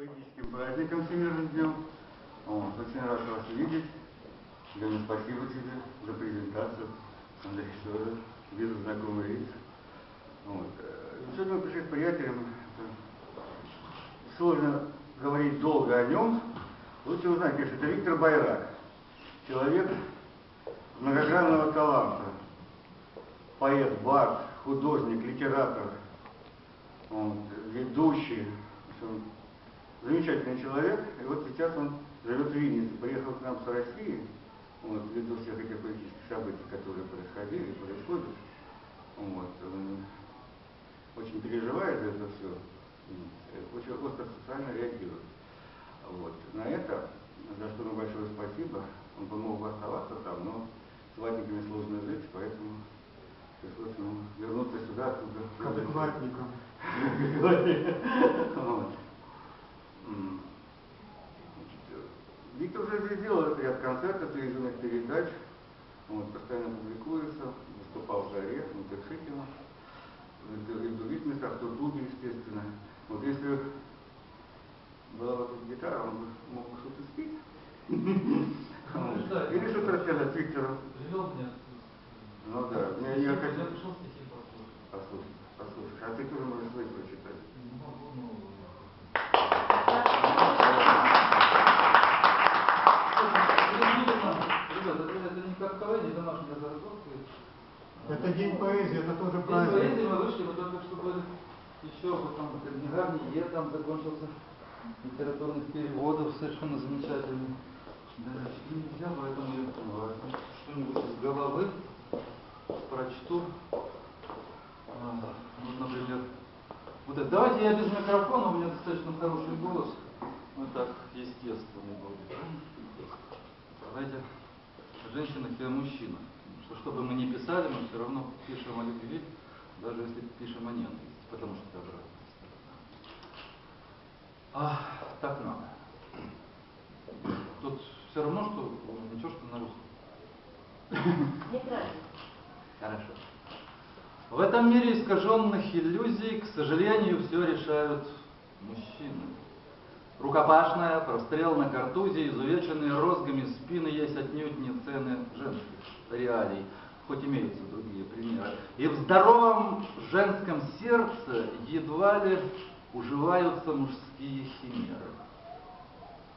поэтическим праздником Всемирным днем. Вот, очень рад вас видеть. Лена, спасибо тебе за презентацию. Андрей тоже вижу знакомый лиц. Вот. э, Сегодня мы пришли с приятелем. Это Сложно говорить долго о нем. Лучше узнать, конечно, это Виктор Байрак. Человек многогранного таланта. Поэт, бард, художник, литератор, вот, ведущий. Замечательный человек. И вот сейчас он живет в Виннице. Приехал к нам с России, вот, ввиду всех этих политических событий, которые происходили и происходят. Вот, он очень переживает за это все, очень остро социально реагирует. Вот. На это, за что ему большое спасибо, он помог оставаться там, но с ватниками сложно жить, поэтому пришлось ему вернуться сюда, откуда... К адекватникам. Виктор уже здесь делал ряд концертов, телевизионных передач, вот, постоянно публикуется, выступал в Заре, в Интершикино, и в других местах, в Туртуге, естественно. Вот если была бы тут гитара, он бы мог бы что-то спеть. Вот. Или что-то рассказать Виктору. Привел меня. Ну да, я, Я я хочу пришел стихи послушать. послушать, послушать. А ты тоже можешь свои прочитать. Не могу, ну, Ребята, это, это не как КВН, не домашняя разработка. Это день поэзии, это тоже День праздник. поэзии мы вышли, но только чтобы еще вот там в Книжарне там закончился литературных переводов совершенно замечательный. Да, нельзя, поэтому я что-нибудь из головы прочту. А, Ну, например, вот это. Давайте я без микрофона, у меня достаточно хороший голос. Вот так естественный будет. Давайте и о мужчинах. Что, что бы мы ни писали, мы все равно пишем о любви, даже если пишем о ненависти, потому что это обратная сторона. А, так надо. Тут все равно, что ничего, что на русском. Неправильно. Хорошо. В этом мире искаженных иллюзий, к сожалению, все решают мужчины. Рукопашная, прострел на картузе, изувеченные розгами спины есть отнюдь не цены женских реалий, хоть имеются другие примеры. И в здоровом женском сердце едва ли уживаются мужские химеры.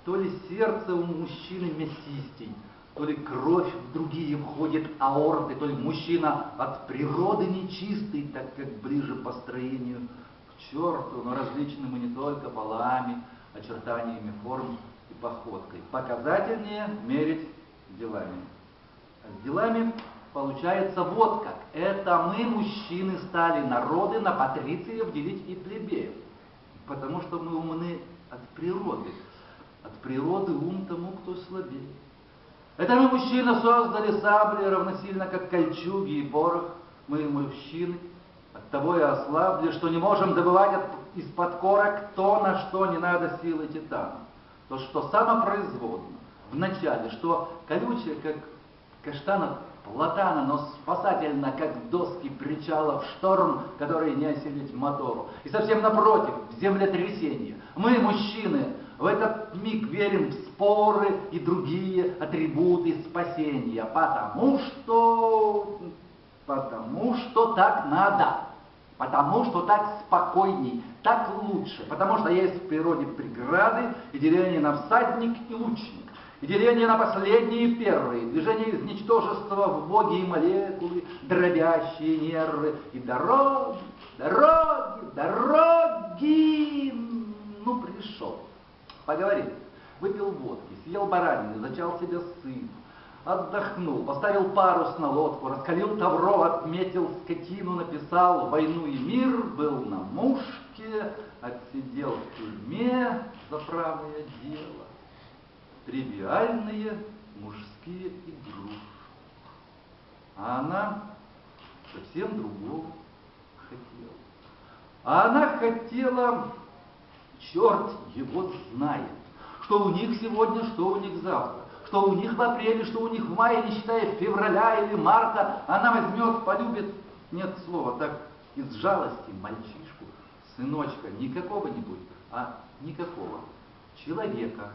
То ли сердце у мужчины мясистей, то ли кровь в другие входит аорты, то ли мужчина от природы нечистый, так как ближе по строению к черту, но различным и не только полами, очертаниями форм и походкой. Показательнее мерить делами. А с делами получается вот как. Это мы, мужчины, стали народы на патрициев делить и плебеев. Потому что мы умны от природы. От природы ум тому, кто слабее. Это мы, мужчины, создали сабли равносильно, как кольчуги и порох. Мы, мужчины, того и ослабли, что не можем добывать из-под корок то, на что не надо силы титана. То, что самопроизводно, в начале, что колючее, как каштан от платана, но спасательно, как доски причала в шторм, который не осилить мотору. И совсем напротив, в землетрясение. Мы, мужчины, в этот миг верим в споры и другие атрибуты спасения, потому что... потому что так надо. Потому что так спокойней, так лучше. Потому что есть в природе преграды и деление на всадник и лучник. И деление на последние и первые, движение из ничтожества в боги и молекулы, дробящие нервы, и дороги, дороги, дороги. Ну, пришел. Поговорил. Выпил водки, съел баранины, зачал себе сын. Отдохнул, поставил парус на лодку, раскалил тавро, отметил скотину, написал «Войну и мир», был на мушке, отсидел в тюрьме за правое дело. Тривиальные мужские игрушки. А она совсем другого хотела. А она хотела, черт его знает, что у них сегодня, что у них завтра, что у них в апреле, что у них в мае, не считая февраля или марта, она возьмет, полюбит, нет слова, так из жалости мальчишку, сыночка, не какого-нибудь, а никакого человека.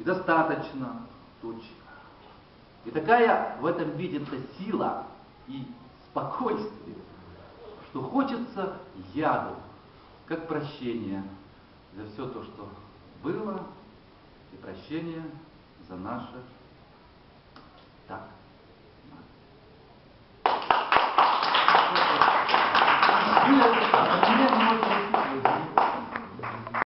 И достаточно тучи. И такая в этом видится сила и спокойствие, что хочется яду, как прощение за все то, что было, и прощение за наше